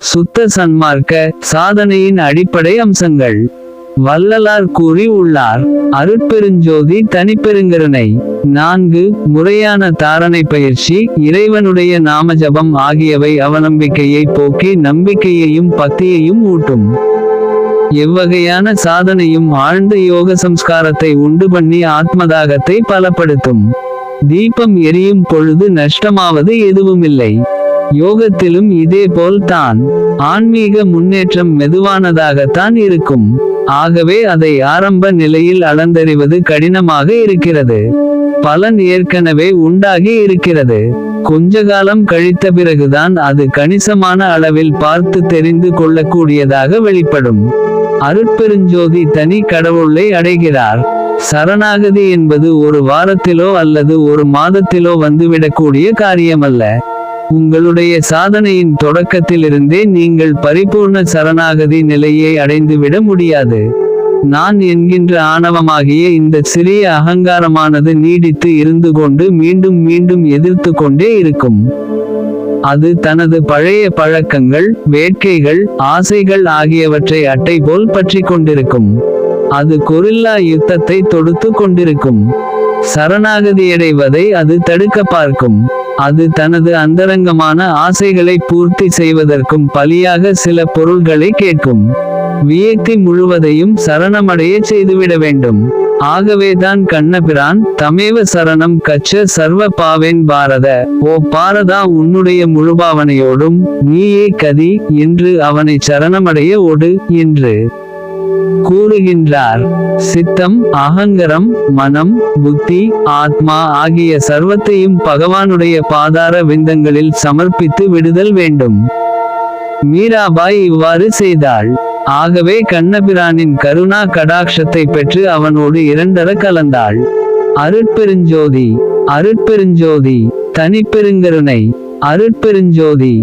சுத்த சன்மார்க்க சாதனையின் அடிப்படை அம்சங்கள். வள்ளலார் கூறி உள்ளார் அருட்பெருஞ்சோதி தனிப்பெருங்கருணை நான்கு முறையான தாரணை பயிற்சி இறைவனுடைய நாமஜபம் ஆகியவை அவநம்பிக்கையை போக்கி நம்பிக்கையையும் பக்தியையும் ஊட்டும். எவ்வகையான சாதனையும் ஆழ்ந்த யோக சம்ஸ்காரத்தை உண்டு பண்ணி ஆத்மதாகத்தை பலப்படுத்தும். தீபம் எரியும் பொழுது நஷ்டமாவது எதுவுமில்லை. யோகத்திலும் இதேபோல் தான். ஆன்மீக முன்னேற்றம் மெதுவானதாகத்தான் இருக்கும். ஆகவே அதை ஆரம்ப நிலையில் அளந்தறிவது கடினமாக இருக்கிறது. பலன் ஏற்கனவே உண்டாகி இருக்கிறது. கொஞ்ச காலம் கழித்த பிறகுதான் அது கணிசமான அளவில் பார்த்து தெரிந்து கொள்ளக்கூடியதாக வெளிப்படும். அருட்பெருஞ்சோதி தனி கடவுளை அடைகிறார். சரணாகதி என்பது ஒரு வாரத்திலோ அல்லது ஒரு மாதத்திலோ வந்துவிடக்கூடிய காரியமல்ல. உங்களுடைய சாதனையின் தொடக்கத்திலிருந்தே நீங்கள் பரிபூர்ண சரணாகதி நிலையை அடைந்துவிட முடியாது. நான் என்கின்ற ஆணவமாகிய இந்த சிறிய அகங்காரமானது நீடித்து இருந்து கொண்டு மீண்டும் மீண்டும் எதிர்த்து கொண்டே இருக்கும். அது தனது பழைய பழக்கங்கள் வேட்கைகள் ஆசைகள் ஆகியவற்றை அட்டை போல் பற்றி கொண்டிருக்கும். அது கொரில்லா யுத்தத்தை தொடுத்து கொண்டிருக்கும். சரணாகதியடைவதை அது தடுக்க பார்க்கும். அது தனது அந்தரங்கமான ஆசைகளை பூர்த்தி செய்வதற்கும் பலியாக சில பொருள்களை கேட்கும். வியக்தி முழுவதையும் சரணமடைய செய்துவிட வேண்டும். ஆகவேதான் கண்ணபிரான் தமேவ சரணம் கச்ச சர்வ பாவேன் பாரத ஓ பாரதா உன்னுடைய முழுபாவனையோடும் நீயே கதி என்று அவனை சரணமடைய ஒடு என்று. கூறுகின்றார். சித்தம் அகங்கரம் மனம் புத்தி ஆத்மா ஆகிய சர்வத்தையும் பகவானுடைய பாதார விந்தங்களில் சமர்ப்பித்து விடுதல் வேண்டும். மீராபாய் இவ்வாறு செய்தாள். ஆகவே கண்ணபிரானின் கருணா கடாட்சத்தை பெற்று அவனோடு இரண்டர கலந்தாள். அருட்பெருஞ்சோதி அருட்பெருஞ்சோதி தனிப்பெருங்கருணை அருட்பெருஞ்சோதி